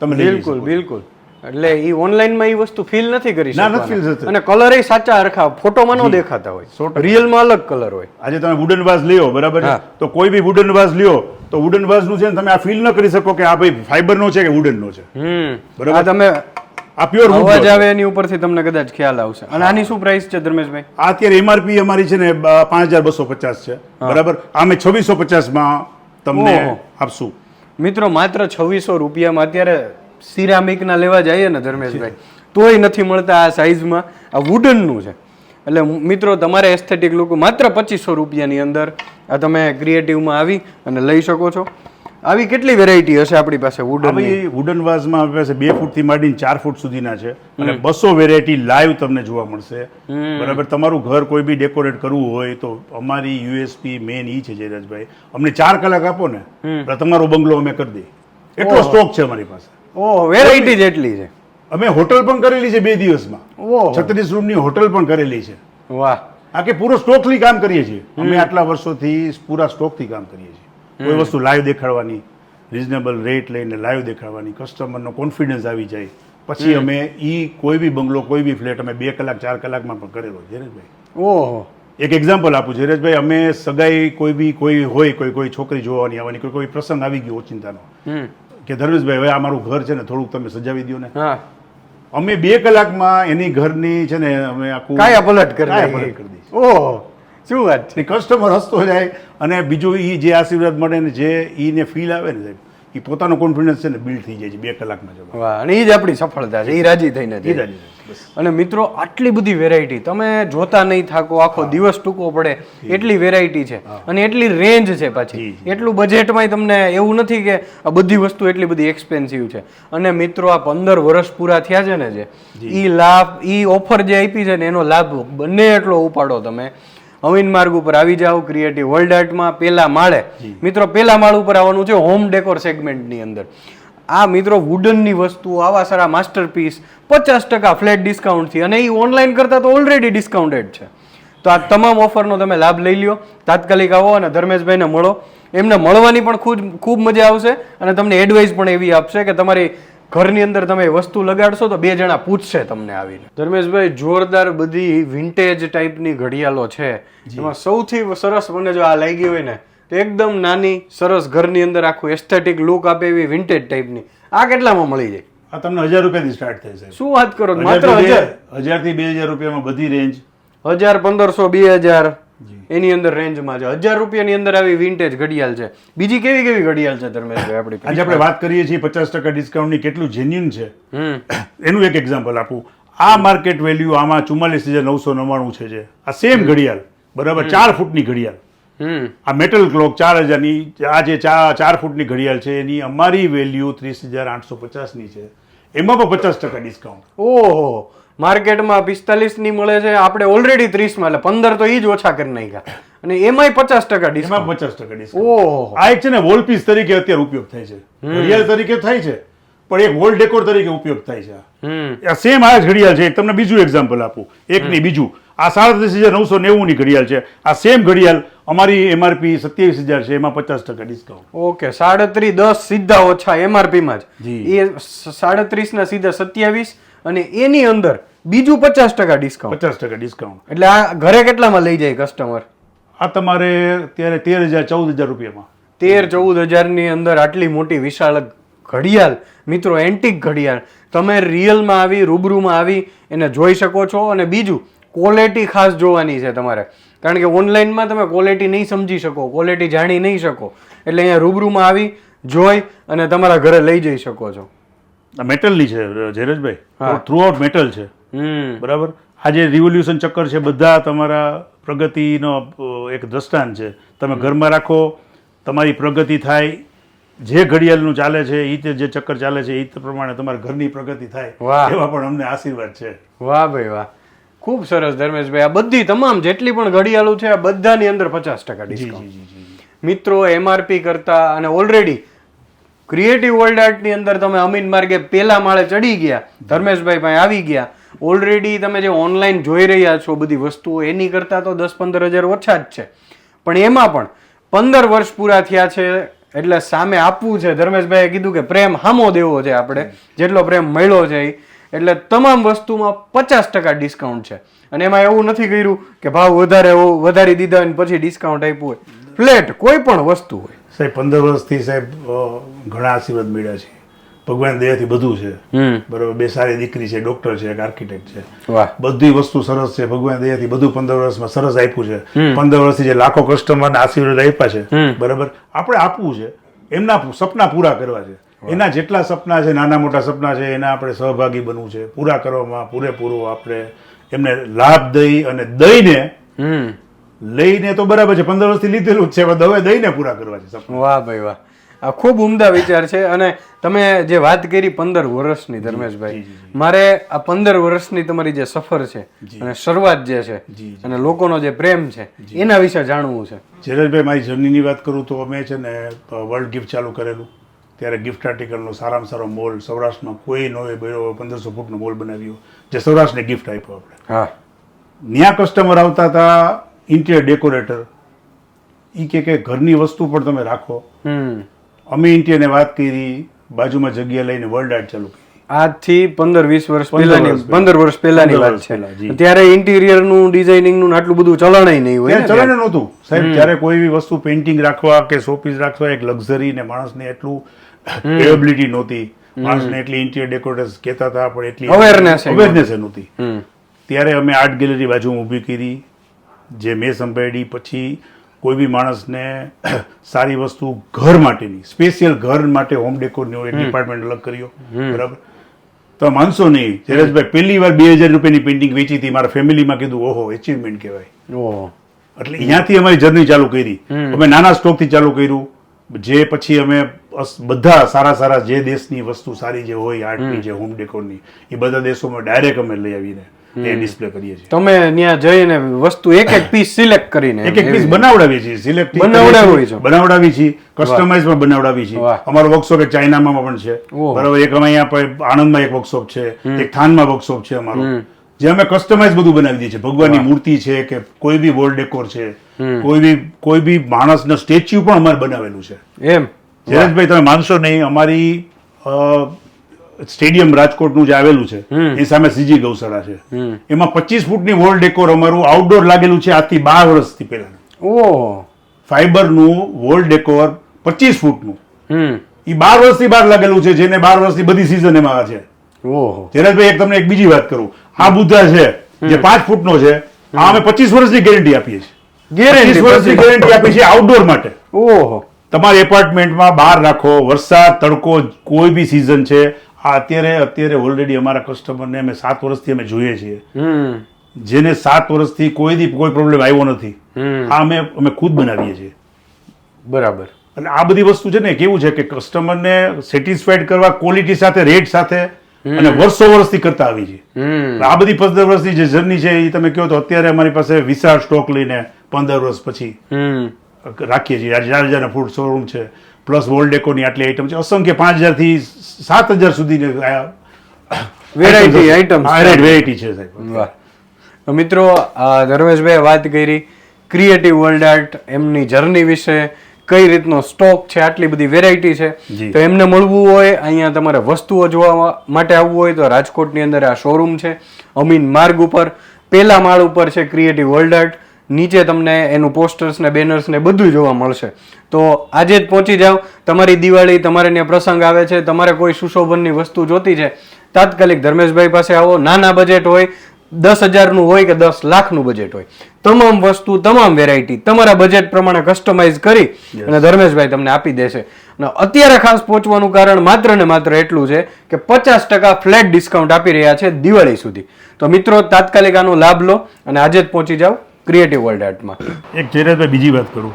Speaker 1: તમે
Speaker 2: બિલકુલ બિલકુલ. એટલે એ ઓનલાઈનમાં એ વસ્તુ ફીલ નથી કરી
Speaker 1: ના,
Speaker 2: શકવાના. અને કલર એ સાચા હરખા ફોટોમાં ન દેખાતા હોય. રિયલમાં અલગ કલર હોય.
Speaker 1: આજે તમે વુડન વાઝ લ્યો બરાબર છે? તો કોઈ બી વુડન વાઝ લ્યો તો વુડન વાઝનું છે ને તમે આ ફીલ ન કરી શકો કે આ ભાઈ ફાઈબરનો છે કે વુડન નો
Speaker 2: છે.
Speaker 1: બરાબર.
Speaker 2: તમે
Speaker 1: આ પ્યોર
Speaker 2: અવાજ આવે એની ઉપરથી તમને કદાચ ખ્યાલ આવશે. અને આની શું પ્રાઇસ છે ધર્મેશભાઈ?
Speaker 1: આ અત્યારે એમઆરપી અમારી છે ને પાંચ હજાર બસો પચાસ છે. બરાબર? અમે છવ્વીસો પચાસમાં તમને આપશું.
Speaker 2: મિત્રો માત્ર છવ્વીસો રૂપિયામાં અત્યારે સિરામિકના લેવા જઈએ ને ધર્મેશભાઈ તોય નથી મળતા આ સાઇઝમાં આ વુડનનું છે. એટલે મિત્રો તમારે એસ્થેટિક લુક માત્ર પચીસો રૂપિયાની અંદર આ તમે ક્રિએટિવમાં આવી અને લઈ શકો છો. આવી કેટલી વેરાયટી હશે આપણી પાસે
Speaker 1: વુડન વુડન વાઝમાં આપણી પાસે બે ફૂટથી માંડીને ચાર ફૂટ સુધીના છે. અને બસો વેરાયટી લાઈવ તમને જોવા મળશે. બરાબર તમારું ઘર કોઈ બી ડેકોરેટ કરવું હોય તો અમારી યુએસપી મેન ઈ છે જયરાજભાઈ. અમને ચાર કલાક આપો ને એટલે તમારો બંગલો અમે કરી દઈએ. એટલો સ્ટોક છે અમારી પાસે.
Speaker 2: ઓ વેરાયટી જેટલી એટલી છે.
Speaker 1: અમે હોટલ પણ કરેલી છે બે દિવસમાં.
Speaker 2: ઓહ
Speaker 1: છત્રીસ રૂમની હોટલ પણ કરેલી છે.
Speaker 2: વાહ.
Speaker 1: આ કે પૂરો સ્ટોકથી કામ કરીએ છીએ. અમે આટલા વર્ષોથી પૂરા સ્ટોકથી કામ કરીએ છીએ. કોઈ વસ્તુ લાઈવ દેખાડવાની રિઝનેબલ રેટ લઈને લાઈવ દેખાડવાની કસ્ટમરનો કોન્ફિડન્સ આવી જાય. પછી અમે ઈ કોઈ બી બંગલો કોઈ બી ફ્લેટ અમે બે કલાક ચાર કલાકમાં પણ કરેલો ધીરજભાઈ.
Speaker 2: ઓહો.
Speaker 1: એક એક્ઝામ્પલ આપું ધીરજભાઈ અમે સગાઈ કોઈ બી કોઈ હોય કોઈ કોઈ છોકરી જોવાની આવવાની કોઈ કોઈ પ્રસંગ આવી ગયો ઓચિંતાનો. કે ધર્મેશભાઈ હવે આ મારું ઘર છે ને થોડુંક તમે સજાવી દો ને. અમે બે કલાકમાં એની ઘરની છે ને અમે આખું
Speaker 2: કાયા પલટ કરી
Speaker 1: કાયા પલટ કરી દઈશું.
Speaker 2: ઓહો. શું વાત છે?
Speaker 1: કસ્ટમર હસતો જાય અને બીજું એ જે આશીર્વાદ મળે ને જે એને ફીલ આવે ને સાહેબ એ પોતાનો કોન્ફિડન્સ છે ને બિલ્ડ થઈ જાય છે બે કલાકમાં જવા
Speaker 2: વાહ અને એ જ આપણી સફળતા છે એ રાજી થઈને
Speaker 1: એ રાજી.
Speaker 2: અને મિત્રો આટલી બધી વેરાયટી તમે જોતા નહીં થાકો આખો દિવસ ટૂંકો પડે એટલી વેરાયટી છે અને એટલી રેન્જ છે પાછી. એટલું બજેટમાં તમને એવું નથી કે આ બધી વસ્તુ એટલી બધી એક્સપેન્સિવ છે. અને મિત્રો આ પંદર વર્ષ પૂરા થયા છે ને જે એ લાભ એ ઓફર જે આપી છે ને એનો લાભ બંને એટલો ઉપાડો તમે. અમીન માર્ગ ઉપર આવી જાઓ ક્રિએટિવ વર્લ્ડ આર્ટમાં પેલા માળે. મિત્રો પેલા માળ ઉપર આવવાનું છે હોમ ડેકોર સેગમેન્ટની અંદર. આ મિત્રો વુડનની વસ્તુ આવા સારા માસ્ટરપીસ પચાસ ટકા ફ્લેટ ડિસ્કાઉન્ટથી અને એ ઓનલાઈન કરતાં તો ઓલરેડી ડિસ્કાઉન્ટેડ છે. તો આ તમામ ઓફરનો તમે લાભ લઈ લ્યો. તાત્કાલિક આવો અને ધર્મેશભાઈને મળો. એમને મળવાની પણ ખૂબ ખૂબ મજા આવશે અને તમને એડવાઇસ પણ એવી આપશે કે તમારી ઘરની અંદર તમે વસ્તુ લગાડશો તો બે જણા પૂછશે તમને આવીને. ધર્મેશભાઈ જોરદાર બધી વિન્ટેજ ટાઈપની ઘડિયાળો છે. એમાં સૌથી સરસ મને જો આ લાગી હોય ને તો એકદમ નાની સરસ ઘરની અંદર આખું એસ્થેટિક લુક આપે એવી વિન્ટેજ ટાઈપની આ કેટલામાં મળી જાય?
Speaker 1: આ તમને હજાર રૂપિયાથી સ્ટાર્ટ થાય છે
Speaker 2: શું વાત કરો માત્ર હજાર?
Speaker 1: થી હજારથી બે હજાર રૂપિયામાં બધી રેન્જ
Speaker 2: હજાર પંદરસો બે હજાર. એની અંદર રેન્જમાં છે. હજાર રૂપિયાની અંદર આવી વિન્ટેજ ઘડિયાળ છે. બીજી કેવી કેવી ઘડિયાળ છે ધર્મેશભાઈ આપણી
Speaker 1: આજે આપણે વાત કરીએ છીએ પચાસ ટકા ડિસ્કાઉન્ટની કેટલું જેન્યુન છે. એનું એક એક્ઝામ્પલ આપું. આ માર્કેટ વેલ્યુ આમાં ચુમ્માલીસ હજાર નવસો નવ્વાણું છે જે. આ સેમ ઘડિયાળ. બરાબર ચાર ફૂટની ઘડિયાળ. આ મેટલ ક્લોક ચાર હજારની આ જે ચાર ફૂટની ઘડિયાળ છે એની અમારી વેલ્યુ ત્રીસ હજાર આઠસો પચાસની છે. એમાં પણ પચાસ ટકા ડિસ્કાઉન્ટ
Speaker 2: ઓહો. માર્કેટમાં પિસ્તાલીસની મળે છે આપણે ઓલરેડી ત્રીસમાં એટલે પંદર તો એ જ ઓછા કરી નાખ્યા. અને એમાંય પચાસ ટકા ડિસ્કાઉન્ટ
Speaker 1: પચાસ ટકા ડિસ્કાઉન્ટ આ એક છે ને વોલ પીસ તરીકે અત્યારે ઉપયોગ થાય છે. ઘડિયાળ તરીકે થાય છે પણ એક વોલ ડેકોર તરીકે ઉપયોગ થાય છે આ. સેમ આ જ ઘડિયાળ છે તમને બીજું એક્ઝામ્પલ આપું. એક ની બીજું. આ સાડત્રીસ હજાર નવસો નેવું ની ઘડિયાળ છે. આ સેમ ઘડિયાળ અમારી એમઆરપી સત્યાવીસ હજાર છે એમાં પચાસ ટકા ડિસ્કાઉન્ટ
Speaker 2: ઓકે સાડત્રીસ દસ સીધા ઓછા એમઆરપી માં જ. એ સાડત્રીસ ના સીધા સત્યાવીસ અને એની અંદર બીજું પચાસ ટકા ડિસ્કાઉન્ટ
Speaker 1: પચાસ ટકા ડિસ્કાઉન્ટ
Speaker 2: એટલે આ ઘરે કેટલામાં લઈ જાય કસ્ટમર
Speaker 1: આ તમારે અત્યારે તેર હજાર ચૌદ હજાર રૂપિયામાં.
Speaker 2: તેર ચૌદ હજારની અંદર આટલી મોટી વિશાળ ઘડિયાળ મિત્રો એન્ટિક ઘડિયાળ. તમે રિયલમાં આવી રૂબરૂમાં આવી એને જોઈ શકો છો. અને બીજું ક્વોલિટી ખાસ જોવાની છે તમારે. કારણ કે ઓનલાઈનમાં તમે ક્વોલિટી નહીં સમજી શકો ક્વોલિટી જાણી નહીં શકો. એટલે અહીંયા રૂબરૂમાં આવી જોઈ અને તમારા ઘરે લઈ જઈ શકો છો.
Speaker 1: મેટલની છે જયરાજભાઈ. થ્રુ આઉટ મેટલ છે. બરાબર? આ જે રિવોલ્યુશન ચક્કર છે બધા તમારા પ્રગતિનો એક દ્રષ્ટાંત છે. તમે ઘરમાં રાખો તમારી પ્રગતિ થાય. જે ઘડિયાળનું ચાલે છે એ જે ચક્કર ચાલે છે એ પ્રમાણે તમારા ઘરની પ્રગતિ થાય.
Speaker 2: વાહ.
Speaker 1: એવા પણ અમને આશીર્વાદ છે.
Speaker 2: વાહ ભાઈ વાહ. ખૂબ સરસ ધર્મેશભાઈ. આ બધી તમામ જેટલી પણ ઘડિયાળો છે આ બધાની અંદર પચાસ ટકા ડિસ્કાઉન્ટ મિત્રો એમઆરપી કરતા અને ઓલરેડી ક્રિએટિવ વર્લ્ડ આર્ટની અંદર તમે અમીન માર્ગે પહેલા માળે ચડી ગયા, ધર્મેશભાઈ પાસે આવી ગયા. ઓલરેડી તમે જે ઓનલાઈન જોઈ રહ્યા છો બધી વસ્તુઓ, એની કરતાં તો દસ પંદર હજાર ઓછા જ છે. પણ એમાં પણ પંદર વર્ષ પૂરા થયા છે, એટલે સામે આપવું છે. ધર્મેશભાઈએ કીધું કે પ્રેમ હામો દેવો છે આપણે, જેટલો પ્રેમ મળ્યો છે એ એટલે તમામ વસ્તુમાં પચાસ ટકા ડિસ્કાઉન્ટ છે. અને એમાં એવું નથી કર્યું કે ભાવ વધારે વધારી દીધા અને પછી ડિસ્કાઉન્ટ આપ્યું હોય. ફ્લેટ કોઈ પણ વસ્તુ હોય.
Speaker 1: સાહેબ પંદર વર્ષથી સાહેબ ઘણા આશીર્વાદ મળ્યા છે. ભગવાન દયાથી બધું છે. બરોબર બે સારી દીકરી છે ડોક્ટર છે એક આર્કિટેક્ટ છે. બધી વસ્તુ સરસ છે. ભગવાન દયાથી બધું પંદર વર્ષમાં સરસ આપ્યું છે. પંદર વર્ષથી જે લાખો કસ્ટમરને આશીર્વાદ આપ્યા છે. બરાબર? આપણે આપવું છે. એમના સપના પૂરા કરવા છે. એના જેટલા સપના છે નાના મોટા સપના છે એના આપણે સહભાગી બનવું છે. પૂરા કરવામાં પૂરેપૂરો આપણે એમને લાભ દઈ અને દઈને લઈને તો બરાબર છે પંદર વર્ષથી લીધેલું જ છે પણ હવે દઈને પૂરા કરવા છે સપના.
Speaker 2: વાહ ભાઈ વાહ. આ ખૂબ ઉમદા વિચાર છે અને તમે જે વાત કરી પંદર વર્ષની ધર્મેશભાઈ મારે આ પંદર વર્ષની તમારી જે સફર છે અને શરૂઆત જે છે અને લોકોનો જે પ્રેમ છે એના વિશે જાણવું છે.
Speaker 1: જયરાજભાઈ મારી જર્નીની વાત કરું તો અમે છે ને વર્લ્ડ ગિફ્ટ ચાલુ કરેલું. ત્યારે ગિફ્ટ આર્ટિકલનો સારામાં સારો મોલ સૌરાષ્ટ્રમાં કોઈ નવે બન્યો પંદરસો ફૂટનો મોલ બનાવ્યો જે સૌરાષ્ટ્રને ગિફ્ટ આપ્યો આપણે.
Speaker 2: હા.
Speaker 1: ત્યાં કસ્ટમર આવતા હતા ઇન્ટિરિયર ડેકોરેટર એ કે કે ઘરની વસ્તુ પણ તમે રાખો. અમે ઇન્ટિરિયરને વાત કરી બાજુમાં જગ્યા લઈને વર્લ્ડ આર્ટ ચાલુ કરી.
Speaker 2: આજથી પંદર વીસ વર્ષ પહેલાની પંદર વર્ષ પહેલાની વાત છે. ત્યારે ઇન્ટિરિયરનું ડિઝાઇનિંગનું આટલું બધું ચલણ નહીં હોય
Speaker 1: ચલણ નહોતું. સાહેબ ત્યારે કોઈ બી વસ્તુ પેઇન્ટિંગ રાખવા કે શોપીસ રાખવા એક લક્ઝરી ને માણસને એટલું એબિલિટી નહોતી. માણસને એટલી ઇન્ટિરિયર ડેકોરેટર્સ કહેતા હતા પણ એટલી
Speaker 2: અવેરનેસ
Speaker 1: અવેરનેસ નહોતી. ત્યારે અમે આર્ટ ગેલેરી બાજુ ઊભી કરી. જે મેં સંભાળી પછી કોઈ બી માણસને સારી વસ્તુ ઘર માટેની સ્પેશિયલ ઘર માટે હોમ ડેકોરનો એક ડિપાર્ટમેન્ટ અલગ કર્યો બરાબર? તો માનશો નહીં. જયરાજભાઈ પહેલી વાર બે હજાર રૂપિયાની પેઇન્ટિંગ વેચી હતી મારા ફેમિલીમાં કીધું ઓહો એચિવમેન્ટ કહેવાય. એટલે અહીંયાથી અમારી જર્ની ચાલુ કરી. અમે નાના સ્ટોકથી ચાલુ કર્યું. જે પછી અમે બધા સારા સારા જે દેશની વસ્તુ સારી જે હોય આર્ટની જે હોમ ડેકોરની એ બધા દેશોમાં ડાયરેક્ટ અમે લઈ આવીને એ ડિસ્પ્લે કરીએ છીએ.
Speaker 2: તમે ત્યાં જઈને વસ્તુ એક એક પીસ સિલેક્ટ કરીને
Speaker 1: એક એક પીસ બનાવડાવીએ છીએ સિલેક્ટ
Speaker 2: બનાવડાવી છે.
Speaker 1: બનાવડાવી છીએ કસ્ટમાઇઝ પણ બનાવડાવી છીએ. અમારો વર્કશોપ એક ચાઇનામાં પણ છે. બરાબર એક અમે અહીંયા આણંદમાં એક વર્કશોપ છે એક થાનમાં વર્કશોપ છે અમારો. જે અમે કસ્ટમાઇઝ બધું બનાવી દઈએ છીએ. ભગવાનની મૂર્તિ છે કે કોઈ બી વોલ ડેકોર છે કોઈ બી કોઈ બી માણસનો સ્ટેચ્યુ પણ અમારે બનાવેલું છે.
Speaker 2: એમ.
Speaker 1: જયરાજભાઈ તમે માનશો નહીં અમારી સ્ટેડિયમ રાજકોટનું જે આવેલું છે એ સામે સીજી ગૌશાળા છે. એમાં પચીસ ફૂટની વોલ ડેકોર અમારું આઉટડોર લાગેલું છે આજથી બાર વર્ષથી પહેલા
Speaker 2: ઓ.
Speaker 1: ફાઈબરનું વોલ ડેકોર પચીસ ફૂટનું. એ બાર વર્ષથી બહાર લાગેલું છે જેને બાર વર્ષથી બધી સિઝન એમાં છે. ધીરજભાઈ એક તમને એક બીજી વાત કરું. આ બુદ્ધા છે જે પાંચ ફૂટનો છે આ અમે પચીસ વર્ષની ગેરંટી આપીએ છીએ. પચીસ વર્ષની ગેરંટી આપીએ છીએ આઉટડોર માટે.
Speaker 2: ઓહો.
Speaker 1: તમારી એપાર્ટમેન્ટમાં બહાર રાખો વરસાદ તડકો કોઈ બી સિઝન છે આ અત્યારે અત્યારે ઓલરેડી અમારા કસ્ટમરને અમે સાત વર્ષથી અમે જોઈએ છીએ. જેને સાત વર્ષથી કોઈ દી કોઈ પ્રોબ્લેમ આવ્યો નથી આ અમે અમે ખુદ બનાવીએ છીએ.
Speaker 2: બરાબર.
Speaker 1: એટલે આ બધી વસ્તુ છે ને કેવું છે કે કસ્ટમરને સેટિસ્ફાઈડ કરવા ક્વોલિટી સાથે રેટ સાથે અને વર્ષો વર્ષથી કરતા આવી છે. આ બધી પંદર વર્ષની જે જર્ની છે એ તમે કહો તો અત્યારે અમારી પાસે વિશાળ સ્ટોક લઈને પંદર વર્ષ પછી રાખીએ છીએ. હજાર હજારના ફૂડ શોરૂમ છે પ્લસ વોલ ડેકોની આટલી આઈટમ છે. અસંખ્ય પાંચ હજારથી સાત હજાર સુધીની
Speaker 2: વેરાયટી આઈટમ.
Speaker 1: વેરાયટી છે સાહેબ.
Speaker 2: મિત્રો ધર્મેશભાઈ વાત કરી ક્રિએટિવ વર્લ્ડ આર્ટ એમની જર્ની વિશે કઈ રીતનો સ્ટોક છે આટલી બધી વેરાયટી છે. તો એમને મળવું હોય અહીંયા તમારે વસ્તુઓ જોવા માટે આવવું હોય તો રાજકોટની અંદર આ શોરૂમ છે અમીન માર્ગ ઉપર પહેલા માળ ઉપર છે ક્રિએટિવ વર્લ્ડ આર્ટ નીચે તમને એનું પોસ્ટર્સ ને બેનર્સ ને બધું જોવા મળશે. તો આજે જ પહોંચી જાઓ. તમારી દિવાળી તમારે ત્યાં પ્રસંગ આવે છે તમારે કોઈ સુશોભનની વસ્તુ જોતી છે તાત્કાલિક ધર્મેશભાઈ પાસે આવો. નાના બજેટ હોય દસ હજારનું હોય કે દસ લાખનું બજેટ હોય. તમામ વસ્તુ તમામ વેરાયટી તમારા બજેટ પ્રમાણે કસ્ટમાઇઝ કરી અને ધર્મેશભાઈ તમને આપી દેશે. અને અત્યારે ખાસ પહોંચવાનું કારણ માત્ર ને માત્ર એટલું છે કે પચાસ ટકા ફ્લેટ ડિસ્કાઉન્ટ આપી રહ્યા છે દિવાળી સુધી. તો મિત્રો તાત્કાલિક આનો લાભ લો અને આજે જ પહોંચી જાઓ. ક્રિએટિવ વર્લ્ડ આર્ટમાં
Speaker 1: એક જયરાજભાઈ બીજી વાત કરું.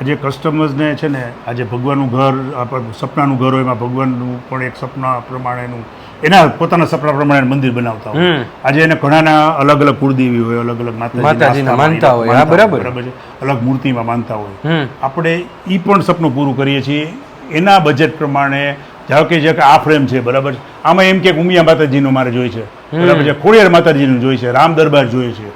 Speaker 1: આજે કસ્ટમર્સને છે ને આજે ભગવાનનું ઘર આપણે સપનાનું ઘર હોય એમાં ભગવાનનું પણ એક સપના પ્રમાણેનું એના પોતાના સપના પ્રમાણે મંદિર બનાવતા હોય. આજે એને ઘણાના અલગ અલગ કુળદેવી હોય અલગ અલગ માતાજીના
Speaker 2: માનતા હોય, બરાબર.
Speaker 1: બરાબર છે. અલગ મૂર્તિમાં માનતા હોય. આપણે એ પણ સપનું પૂરું કરીએ છીએ. એના બજેટ પ્રમાણે ધારો કે જે કે આ ફ્રેમ છે બરાબર છે. આમાં એમ કે ઉમિયા માતાજીનું મારે જોઈએ છે. બરાબર છે. ખોડિયાર માતાજીનું જોઈએ છે. રામ દરબાર જોઈએ છે.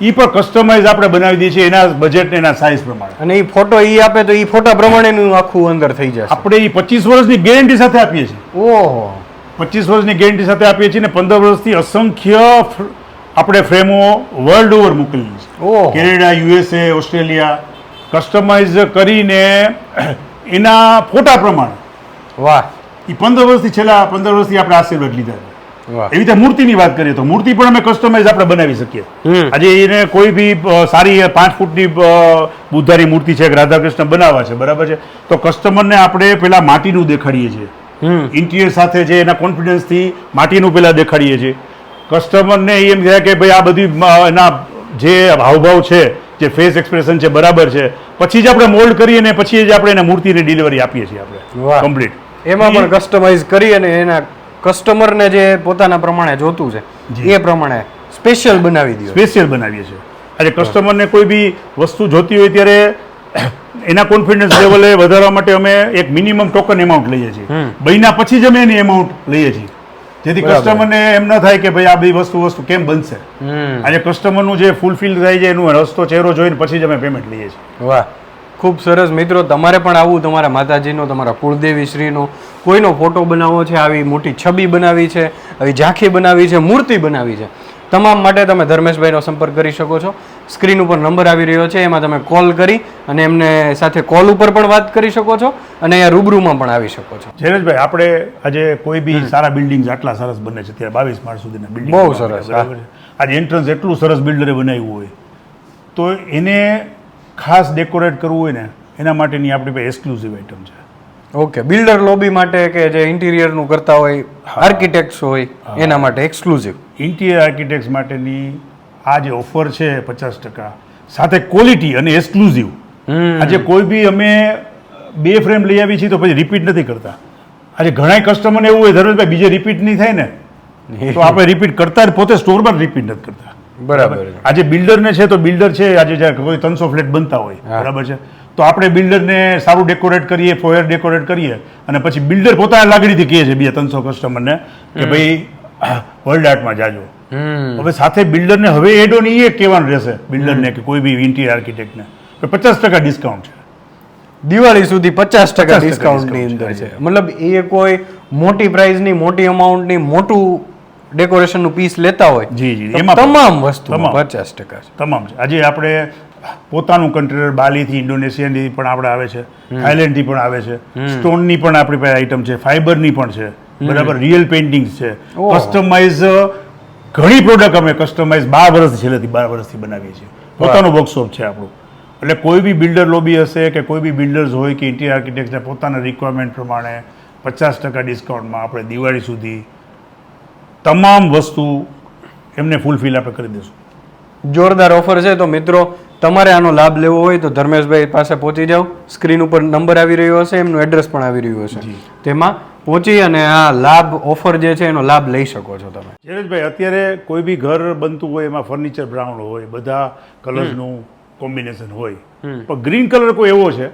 Speaker 1: એ પણ કસ્ટમાઇઝ આપણે બનાવી દઈએ છીએ એના બજેટ એના સાઇઝ પ્રમાણે.
Speaker 2: અને એ ફોટો એ આપે તો એ ફોટા પ્રમાણેનું આખું અંદર થઈ જશે.
Speaker 1: આપણે એ પચીસ વર્ષની ગેરંટી સાથે આપીએ છીએ.
Speaker 2: ઓહો.
Speaker 1: પચીસ વર્ષની ગેરંટી સાથે આપીએ છીએ ને પંદર વર્ષથી અસંખ્ય આપણે ફ્રેમો વર્લ્ડ ઓવર મોકલીએ છીએ. કેનેડા યુએસએ ઓસ્ટ્રેલિયા કસ્ટમાઇઝ કરીને એના ફોટા પ્રમાણે.
Speaker 2: વાહ.
Speaker 1: એ પંદર વર્ષથી છેલ્લા પંદર વર્ષથી આપણે આશીર્વાદ લીધા છે. એવી રીતે મૂર્તિની વાત કરીએ તો મૂર્તિ પણ અમે કસ્ટમાઇઝ આપણે બનાવી શકીએ. આજે એને કોઈ બી સારી પાંચ ફૂટની અ, બુદ્ધારી મૂર્તિ છે રાધાકૃષ્ણ બનાવવા છે બરાબર છે? તો કસ્ટમરને આપણે પેલા માટીનું દેખાડીએ છીએ. ઇન્ટિરિયર સાથે જે એના કોન્ફિડન્સથી માટીનું પેલા દેખાડીએ છીએ. કસ્ટમરને એમ કહે કે ભાઈ આ બધી એના જે હાવભાવ છે જે ફેસ એક્સપ્રેશન છે બરાબર છે. પછી જ આપણે મોલ્ડ કરીએ ને પછી જ આપણે એને મૂર્તિની ડિલિવરી આપીએ છીએ. આપણે. કમ્પ્લીટ
Speaker 2: એમાં પણ કસ્ટમાઇઝ કરી અને એના કસ્ટમરને જે પોતાના પ્રમાણે જોતું છે. એ પ્રમાણે સ્પેશિયલ બનાવી દઈએ
Speaker 1: સ્પેશિયલ બનાવીએ છીએ. આજે કસ્ટમરને કોઈ બી વસ્તુ જોતી હોય ત્યારે એના કોન્ફિડન્સ લેવલે વધારવા માટે અમે એક મિનિમમ ટોકન એમાઉન્ટ લઈએ છીએ. મહિના પછી જ અમે એની એમાઉન્ટ લઈએ છીએ. જેથી કસ્ટમરને એમ ન થાય કે ભાઈ આ બધી વસ્તુ વસ્તુ કેમ બનશે. આજે કસ્ટમરનું જે ફૂલફિલ થાય છે એનું રસ્તો ચહેરો જોઈને પછી જ અમે પેમેન્ટ લઈએ છીએ.
Speaker 2: વાહ. ખૂબ સરસ મિત્રો તમારે પણ આવું તમારા માતાજીનો તમારા કુળદેવી શ્રીનો કોઈનો ફોટો બનાવવો છે આવી મોટી છબી બનાવી છે આવી ઝાંખી બનાવી છે મૂર્તિ બનાવી છે તમામ માટે તમે ધર્મેશભાઈનો સંપર્ક કરી શકો છો. સ્ક્રીન ઉપર નંબર આવી રહ્યો છે એમાં તમે કોલ કરી અને એમને સાથે કોલ ઉપર પણ વાત કરી શકો છો અને અહીંયા રૂબરૂમાં પણ આવી શકો છો.
Speaker 1: જયરેશભાઈ આપણે આજે કોઈ બી સારા બિલ્ડિંગ આટલા સરસ બને છે ત્યારે બાવીસ માળ સુધીના બિલ્ડિંગ
Speaker 2: બહુ સરસ,
Speaker 1: આજે એન્ટ્રન્સ એટલું સરસ બિલ્ડરે બનાવ્યું હોય તો એને ખાસ ડેકોરેટ કરવું હોય ને એના માટેની આપણી પાસે એક્સક્લુઝિવ આઇટમ છે.
Speaker 2: ઓકે બિલ્ડર લોબી માટે કે જે ઇન્ટિરિયરનું કરતા હોય આર્કિટેક્ટ્સ હોય એના માટે એક્સક્લુઝિવ
Speaker 1: ઇન્ટિરિયર આર્કિટેક્ટ્સ માટેની આ જે ઓફર છે પચાસ ટકા સાથે ક્વોલિટી અને એક્સક્લુઝિવ આજે કોઈ બી અમે બે ફ્રેમ લઈ આવી છીએ તો પછી રિપીટ નથી કરતા. આજે ઘણા કસ્ટમરને એવું હોય ધર્મેશભાઈ બીજે રિપીટ નહીં થાય ને તો આપણે રિપીટ કરતા જ પોતે સ્ટોરમાં રિપીટ નથી કરતા.
Speaker 2: બરાબર.
Speaker 1: આજે બિલ્ડરને છે તો બિલ્ડર છે આજે કોઈ ત્રણસો ફ્લેટ બનતા હોય બરાબર છે? તો આપણે બિલ્ડરને સારું ડેકોરેટ કરીએ ફોયર ડેકોરેટ કરીએ અને પછી બિલ્ડર પોતાના લાગણીથી કહે છે બે ત્રણસો કસ્ટમરને કે ભાઈ વર્લ્ડ આર્ટમાં જાજો. હવે સાથે બિલ્ડરને હવે એડો ઓન એ કહેવાનું રહેશે બિલ્ડરને કે કોઈ બી ઇન્ટિરિયર આર્કિટેક્ટને પચાસ ટકા ડિસ્કાઉન્ટ છે.
Speaker 2: દિવાળી સુધી પચાસ ટકા
Speaker 1: 50%
Speaker 2: ડિસ્કાઉન્ટની અંદર
Speaker 1: છે.
Speaker 2: છે. મતલબ એ કોઈ મોટી પ્રાઇઝની મોટી અમાઉન્ટની મોટું ડેકોરેશનનું પીસ લેતા હોય
Speaker 1: જી, જી. એમાં
Speaker 2: તમામ વસ્તુ પચાસ ટકા
Speaker 1: તમામ છે. આજે આપણે પોતાનું કન્ટેનર બાલીથી ઇન્ડોનેશિયાની પણ આપણે આવે છે થાઈલેન્ડથી પણ આવે છે સ્ટોનની પણ આપણી પાસે આઇટમ છે ફાઈબરની પણ છે બરાબર રિયલ પેઇન્ટિંગ્સ છે. કસ્ટમાઇઝ ઘણી પ્રોડક્ટ અમે કસ્ટમાઇઝ બાર વર્ષથી છેલ્લેથી બાર વર્ષથી બનાવીએ છીએ. પોતાનું વર્કશોપ છે આપણું. એટલે કોઈ બી બિલ્ડર લોબી હશે કે કોઈ બી બિલ્ડર્સ હોય કે ઇન્ટિરિયર આર્કિટેક્ટને પોતાના રિક્વાયરમેન્ટ પ્રમાણે પચાસ ટકા ડિસ્કાઉન્ટમાં આપણે દિવાળી સુધી તમામ વસ્તુ એમને ફૂલફિલ આપણે કરી દઈશું
Speaker 2: જોરદાર ઓફર છે તો મિત્રો તમારે આનો લાભ લેવો હોય તો ધર્મેશભાઈ પાસે પહોંચી જાઓ. સ્ક્રીન ઉપર નંબર આવી રહ્યો હશે એમનું એડ્રેસ પણ આવી રહ્યું હશે. તેમાં પહોંચી અને આ લાભ ઓફર જે છે એનો લાભ લઈ શકો છો તમે.
Speaker 1: જયેશભાઈ અત્યારે કોઈ બી ઘર બનતું હોય એમાં ફર્નિચર બ્રાઉન હોય બધા કલર્સનું કોમ્બિનેશન હોય. પણ ગ્રીન કલર કોઈ એવો છે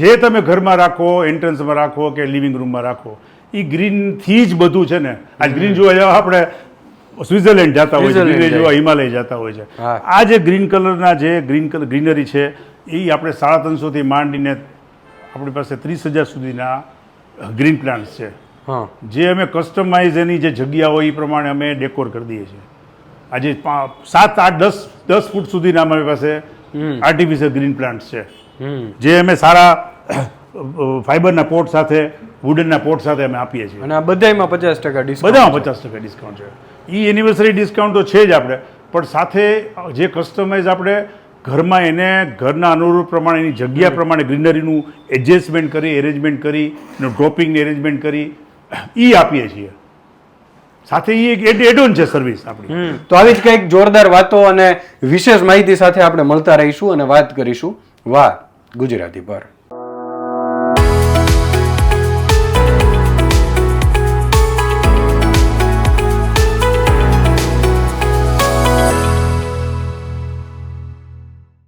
Speaker 1: જે તમે ઘરમાં રાખો એન્ટ્રન્સમાં રાખો કે લિવિંગ રૂમમાં રાખો એ ગ્રીનથી જ બધું છે ને. આ ગ્રીન જોવા જાવ આપણે સ્વિટરલેન્ડ જતા હોય છે ગ્રીનરી જોવા હિમાલય જતા હોય છે. આ જે ગ્રીન કલરના જે ગ્રીન કલર ગ્રીનરી છે એ આપણે સાડા ત્રણસોથી માંડીને આપણી પાસે ત્રીસ હજાર સુધીના ગ્રીન પ્લાન્ટ્સ છે. જે અમે કસ્ટમાઇઝ એની જે જગ્યા હોય એ પ્રમાણે અમે ડેકોર કરી દઈએ છીએ. આજે સાત આઠ દસ દસ ફૂટ સુધીના અમારી પાસે આર્ટિફિશિયલ ગ્રીન પ્લાન્ટ્સ છે. જે અમે સારા ફાઈબરના પોટ સાથે વુડનના પોટ સાથે અમે આપીએ છીએ.
Speaker 2: અને આ બધાયમાં પચાસ ટકા ડિસ્કાઉન્ટ
Speaker 1: બધામાં પચાસ ટકા ડિસ્કાઉન્ટ છે. એ એનિવર્સરી ડિસ્કાઉન્ટ તો છે જ આપણે પણ સાથે જે કસ્ટમાઇઝ આપણે ઘરમાં એને ઘરના અનુરૂપ પ્રમાણે એની જગ્યા પ્રમાણે ગ્રીનરીનું એડજસ્ટમેન્ટ કરી એરેન્જમેન્ટ કરી એનું ડ્રોપિંગની એરેન્જમેન્ટ કરી એ આપીએ છીએ. સાથે એ એક એડ એડોન છે સર્વિસ આપણી.
Speaker 2: તો આવી જ કંઈક જોરદાર વાતો અને વિશેષ માહિતી સાથે આપણે મળતા રહીશું અને વાત કરીશું. વાહ ગુજરાતી પર.